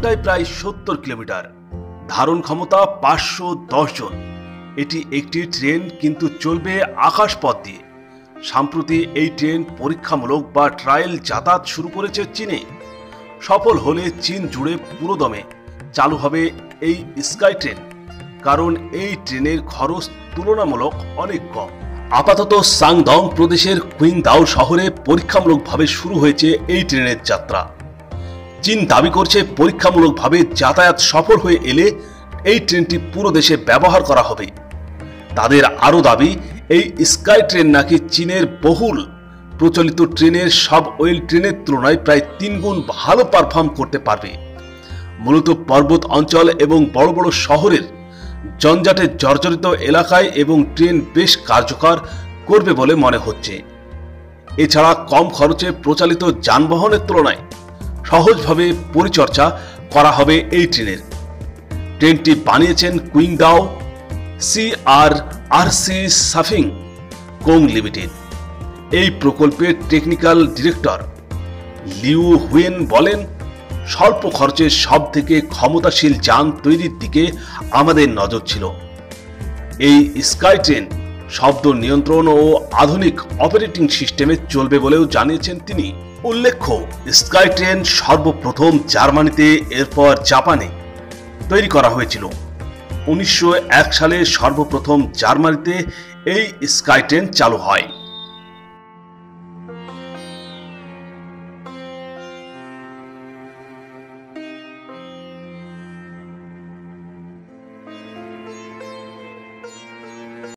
প্রায় সত্তর কিলোমিটার। ধারণ ক্ষমতা পাঁচশো দশ জন। এটি একটি ট্রেন, কিন্তু চলবে আকাশ পথ দিয়ে। সম্প্রতি এই ট্রেন পরীক্ষামূলক বা ট্রায়াল যাতায়াত শুরু করেছে চীনে। সফল হলে চীন জুড়ে পুরোদমে চালু হবে এই স্কাই ট্রেন। কারণ এই ট্রেনের খরচ তুলনামূলক অনেক কম। আপাতত সাংদং প্রদেশের কুইংদাও শহরে পরীক্ষামূলকভাবে শুরু হয়েছে এই ট্রেনের যাত্রা। চীন দাবি করছে পরীক্ষামূলকভাবে যাতায়াত সফল হয়ে এলে এই ট্রেনটি পুরো দেশে ব্যবহার করা হবে। তাদের আরও দাবি, এই স্কাই ট্রেন নাকি চীনের বহুল প্রচলিত ট্রেনের সব ওয়েল ট্রেনের তুলনায় প্রায় তিন গুণ ভালো পারফর্ম করতে পারবে। মূলত পর্বত অঞ্চল এবং বড় বড় শহরের জঞ্জাটে জর্জরিত এলাকায় এবং ট্রেন বেশ কার্যকর করবে বলে মনে হচ্ছে। এছাড়া কম খরচে প্রচালিত যানবাহনের তুলনায় সহজভাবে পরিচর্যা করা হবে এই ট্রেনের। ট্রেনটি বানিয়েছেন Qingdao C R R C Sifang Co limited. এই প্রকল্পের টেকনিক্যাল ডিরেক্টর লিউ হুয়েন বলেন, স্বল্প খরচে সব থেকে ক্ষমতাশীল যান তৈরির দিকে আমাদের নজর ছিল। এই স্কাই ট্রেন শব্দ নিয়ন্ত্রণ ও আধুনিক অপারেটিং সিস্টেমে চলবে বলেও জানিয়েছেন তিনি। উল্লেখ্য স্কাই ট্রেন সর্বপ্রথম জার্মানিতে, এরপর জাপানে তৈরি করা হয়েছিল। উনিশশো এক সালে সর্বপ্রথম জার্মানিতে এই স্কাই ট্রেন চালু হয়।